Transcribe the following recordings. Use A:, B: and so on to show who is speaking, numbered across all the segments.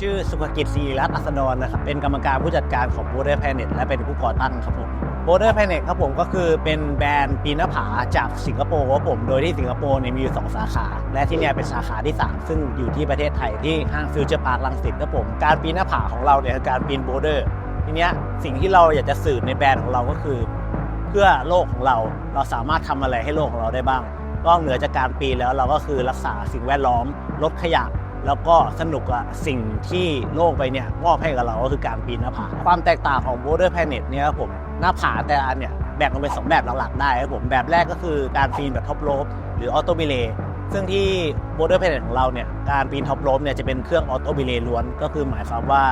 A: ชื่อสุภกิจศรีรัตน์อัสดรนะครับ เป็นกรรมการผู้จัดการของ Border Planet และเป็นผู้ก่อตั้งครับผม Border Planet ครับผมก็คือเป็นแบรนด์ปีนผาจากสิงคโปร์ครับผม โดยที่สิงคโปร์เนี่ยมีอยู่ 2 สาขา และที่เนี่ยเป็นสาขาที่ 3 ซึ่งอยู่ที่ประเทศไทยที่ห้างฟิวเจอร์พาร์คลังสิตครับผม การปีนผาของเราเนี่ยคือการปีน Border ทีเนี้ยสิ่งที่เราอยากจะสื่อในแบรนด์ของเราก็คือ เพื่อโลกของเราเราสามารถทำอะไรให้โลกของเราได้บ้างนอกเหนือจากการปีนแล้วเราก็คือรักษาสิ่งแวดล้อมลดขยะ แล้วก็สนุกกับสิ่งที่โลกไปเนี่ยมอบให้กับเราก็คือการปีนหน้าผาความแตกต่างของ Border Planet เนี่ยครับผมหน้าผาแต่ละอันเนี่ยแบ่งออกเป็นสองแบบหลักๆได้ครับผมแบบแรกก็คือการปีนแบบท็อปโรปหรือออโต b ิเลซึ่งที่ Border Planet ของเราเนี่ยการปีนท็อปโรปเนี่ยจะเป็นเครื่องออโต b ิเลล้วน ก็คือหมายความว่า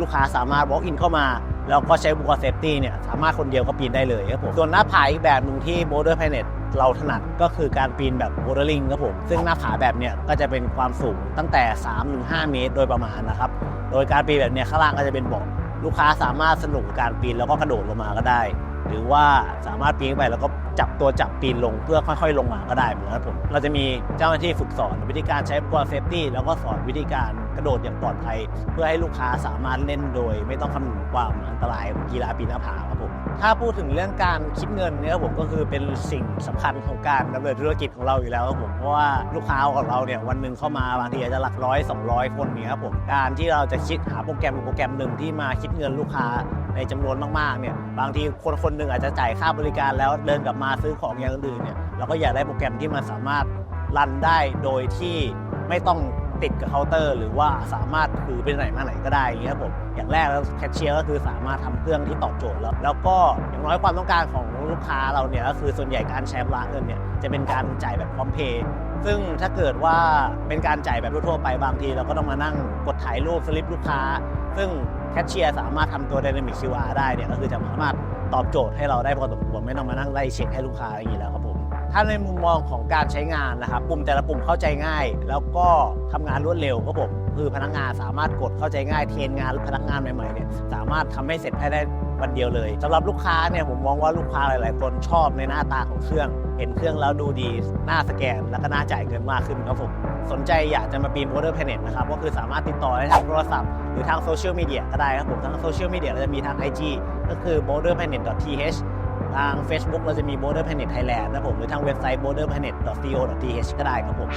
A: ลูกค้าสามารถ walk in เข้ามา แล้วก็ใช้บุคคลเซฟตี้เนี่ยสามารถคนเดียวก็ปีนได้เลยครับผมส่วนหน้าผาอีกแบบหนึ่งที่ Border Planet เราถนัดก็คือการปีนแบบโบเดอร์ลิงครับผม ซึ่งหน้าผาแบบเนี่ยก็จะเป็นความสูงตั้งแต่ 3-5 เมตรโดยประมาณนะครับ โดยการปีนแบบเนี้ยข้างล่างก็จะเป็นบ่อลูกค้าสามารถสนุกการปีนแล้วก็กระโดดลงมาก็ได้ หรือว่าสามารถปีนไปแล้วก็จับตัวจับปีนลงเพื่อค่อย ๆ ลงมาก็ได้เหมือนกันผม เราจะมีเจ้าหน้าที่ฝึกสอนวิธีการใช้อุปกรณ์เซฟตี้แล้วก็สอนวิธีการกระโดดอย่างปลอดภัย เพื่อให้ลูกค้าสามารถเล่นโดย ไม่ต้องคำนึงความอันตรายของกีฬาปีนหน้าผาครับผมถ้าพูดถึงเรื่องการคิดเงินเนี่ยครับผมก็คือเป็นสิ่งสำคัญของการดำเนินธุรกิจของเราอยู่แล้วครับผมเพราะว่าลูกค้าของเราเนี่ยวันหนึ่งเข้ามาบางทีอาจจะหลักร้อย 200 คนเนี่ยครับผมการที่เราจะคิดหาโปรแกรมโปรแกรมหนึ่งที่มาคิดเงินลูกค้าในจำนวนมากๆเนี่ยบางทีคนคนหนึ่งอาจจะจ่ายค่าบริการแล้วเดินกลับมาซื้อของอย่างอื่นเนี่ยเราก็อยากได้โปรแกรมที่มันสามารถรันได้โดยที่ไม่ต้องติดกับเคาน์เตอร์ หรือว่าสามารถถือไปไหนมาไหนก็ได้อย่างเงี้ยครับผมอย่างแรกแล้วแคชเชียร์ก็คือสามารถทำเครื่องที่ตอบโจทย์แล้ว แล้วก็อย่างน้อยความต้องการของลูกค้าเราเนี่ยก็คือส่วนใหญ่การใช้ชำระเงินเนี่ยจะเป็นการจ่ายแบบพร้อมเพย์ซึ่งถ้าเกิดว่าเป็นการจ่ายแบบทั่วไปบางที เราก็ต้องมานั่งกดถ่ายรูปสลิปลูกค้า ซึ่งแคชเชียร์สามารถทำตัว Dynamic QR ได้เนี่ยก็คือจะสามารถ ตอบโจทย์ให้เราได้พอสมควรไม่ต้องมานั่งไล่เช็คให้ลูกค้าอย่างนี้แล้วครับผมถ้าในมุมมองของการใช้งานนะครับปุ่มแต่ละปุ่มเข้าใจง่าย แล้วก็ทำงานรวดเร็วครับผมคือพนักงานสามารถกดเข้าใจง่ายเทรนงานพนักงานใหม่ๆเนี่ยสามารถทำให้เสร็จภายในวันเดียวเลยสำหรับลูกค้าเนี่ยผมมองว่าลูกค้าหลาย ๆ คนชอบในหน้าตาของเครื่อง เห็นเครื่องแล้วดูดีหน้าสแกนแล้วก็น่าจ่ายเงินมากขึ้นครับผม สนใจอยากจะมาปีน Border Planet นะครับ ก็คือสามารถติดต่อได้ทางโทรศัพท์ หรือทางโซเชียลมีเดียก็ได้ครับผม ทางโซเชียลมีเดียเราจะมีทาง IG ก็คือ borderplanet.th ทาง Facebook เราจะมี Border Planet Thailand นะครับผม หรือทางเว็บไซต์ borderplanet.co.th ก็ได้ครับผม